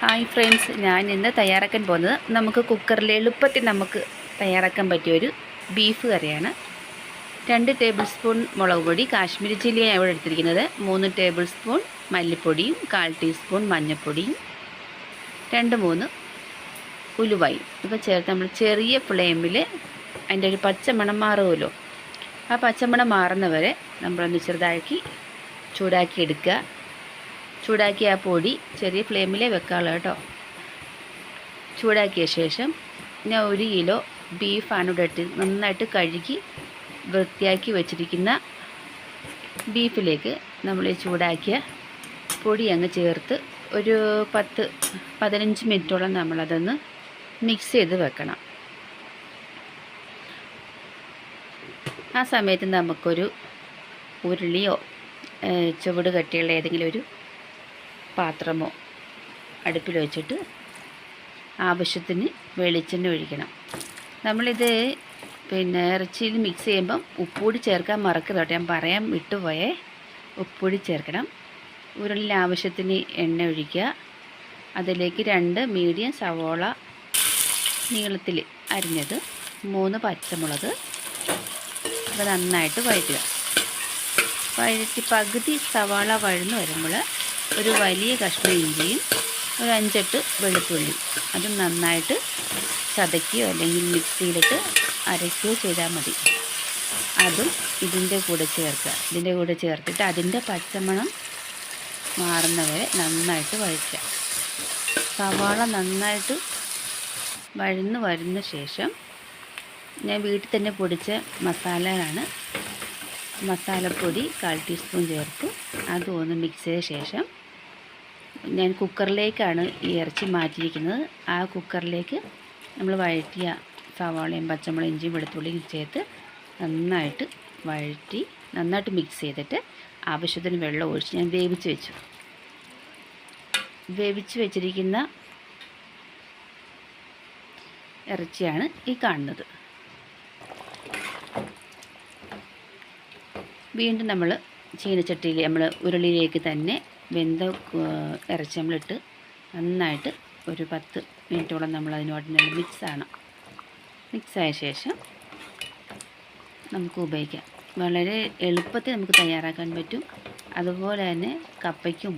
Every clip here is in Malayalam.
ഹായ് ഫ്രണ്ട്സ് ഞാൻ ഇന്ന് തയ്യാറാക്കാൻ പോകുന്നത് നമുക്ക് കുക്കറിൽ എളുപ്പത്തിൽ നമുക്ക് തയ്യാറാക്കാൻ പറ്റിയ ഒരു ബീഫ് കറിയാണ്. രണ്ട് ടേബിൾ സ്പൂൺ മുളക് പൊടി കാശ്മീരി ചില്ലിയാണ് ഇവിടെ എടുത്തിരിക്കുന്നത്. മൂന്ന് ടേബിൾ സ്പൂൺ മല്ലിപ്പൊടിയും കാൽ ടീസ്പൂൺ മഞ്ഞൾപ്പൊടിയും രണ്ട് മൂന്ന് ഉലുവായും. ഇപ്പോൾ ചേർത്ത് നമ്മൾ ചെറിയ ഫ്ലെയിമിൽ അതിന്റെ ഒരു പച്ചമണം മാറുമല്ലോ. ആ പച്ചമണം മാറുന്നവരെ നമ്മളൊന്ന് ചെറുതാക്കി ചൂടാക്കി എടുക്കുക. ചൂടാക്കിയ ആ പൊടി ചെറിയ ഫ്ലെയിമിലേ വെക്കാളൂ കേട്ടോ. ചൂടാക്കിയ ശേഷം ഞാൻ ഒരു കിലോ ബീഫാണ് ഇവിടെ ഇട്ട് നന്നായിട്ട് കഴുകി വൃത്തിയാക്കി വെച്ചിരിക്കുന്ന ബീഫിലേക്ക് നമ്മൾ ഈ ചൂടാക്കിയ പൊടി അങ്ങ് ചേർത്ത് ഒരു പത്ത് പതിനഞ്ച് മിനിറ്റോളം നമ്മളതൊന്ന് മിക്സ് ചെയ്ത് വെക്കണം. ആ സമയത്ത് നമുക്കൊരു ഉരുളിയോ ചുവട് കട്ടിയുള്ള ഏതെങ്കിലും ഒരു പാത്രമോ അടുപ്പിൽ വെച്ചിട്ട് ആവശ്യത്തിന് വെളിച്ചെണ്ണ ഒഴിക്കണം. നമ്മളിത് പിന്നെ ഇറച്ചിയിൽ മിക്സ് ചെയ്യുമ്പം ഉപ്പുപൊടി ചേർക്കാൻ മറക്കരുത് കേട്ടോ. ഞാൻ പറയാൻ വിട്ടുപോയേ. ഉപ്പുപൊടി ചേർക്കണം. ഉരുളിൽ ആവശ്യത്തിന് എണ്ണ ഒഴിക്കുക. അതിലേക്ക് രണ്ട് മീഡിയം സവോള നീളത്തിൽ അരിഞ്ഞത് മൂന്ന് പച്ചമുളക്. അത് നന്നായിട്ട് വഴറ്റുക. വഴറ്റി പകുതി സവാള വഴന്ന് വരുമ്പോൾ ഒരു വലിയ കഷ്ണം ഇഞ്ചിയും ഒരു അഞ്ചെട്ട് വെളുത്തുള്ളി അതും നന്നായിട്ട് ചതക്കിയോ അല്ലെങ്കിൽ മിക്സിയിലിട്ട് അരയ്ക്കുകയോ ചെയ്താൽ മതി. അതും ഇതിന്റെ കൂടെ ചേർക്കുക. ഇതിന്റെ കൂടെ ചേർത്തിട്ട് അതിന്റെ പച്ചമണം മാറുന്നവരെ നന്നായിട്ട് വഴറ്റുക. സവാള നന്നായിട്ട് വഴന്ന് വരുന്ന ശേഷം ഞാൻ വീട്ടിൽ തന്നെ പൊടിച്ച മസാലയാണ്. മസാലപ്പൊടി കാൽ ടീസ്പൂൺ ചേർത്ത്. അതും ഒന്ന് മിക്സ് ചെയ്ത ശേഷം ഞാൻ കുക്കറിലേക്കാണ് ഈ ഇറച്ചി മാറ്റിയിരിക്കുന്നത്. ആ കുക്കറിലേക്ക് നമ്മൾ വഴറ്റിയ സവാളയും പച്ചമുളകും ഇഞ്ചിയും വെളുത്തുള്ളിയും ചേർത്ത് നന്നായിട്ട് വഴറ്റി നന്നായിട്ട് മിക്സ് ചെയ്തിട്ട് ആവശ്യത്തിന് വെള്ളം ഒഴിച്ച് ഞാൻ വേവിച്ച് വെച്ചു. വേവിച്ച് വെച്ചിരിക്കുന്ന ഇറച്ചിയാണ് ഈ കാണുന്നത്. വീണ്ടും നമ്മൾ ചീനച്ചട്ടിയിൽ നമ്മൾ ഉരുളിയിലേക്ക് തന്നെ വെന്ത ഇറച്ചി നമ്മളിട്ട് നന്നായിട്ട് ഒരു പത്ത് മിനിറ്റോളം നമ്മൾ അതിനോട് മിക്സാണ് മിക്സായ ശേഷം നമുക്ക് ഉപയോഗിക്കാം. വളരെ എളുപ്പത്തിൽ നമുക്ക് തയ്യാറാക്കാൻ പറ്റും. അതുപോലെ തന്നെ കപ്പയ്ക്കും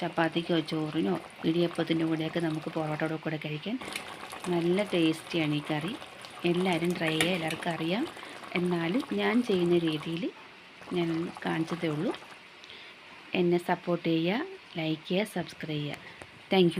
ചപ്പാത്തിക്കോ ചോറിനോ ഇടിയപ്പത്തിന്റെ കൂടെയൊക്കെ നമുക്ക് പൊറോട്ടയുടെ കൂടെ കഴിക്കാൻ നല്ല ടേസ്റ്റിയാണ് ഈ കറി. എല്ലാവരും ട്രൈ ചെയ്യുക എല്ലാവർക്കും അറിയാം. എന്നാലും ഞാൻ ചെയ്യുന്ന രീതിയിൽ ഞാൻ കാണിച്ചതേ ഉള്ളൂ. എന്നെ സപ്പോർട്ട് ചെയ്യുക ലൈക്ക് ചെയ്യുക സബ്സ്ക്രൈബ് ചെയ്യുക. താങ്ക്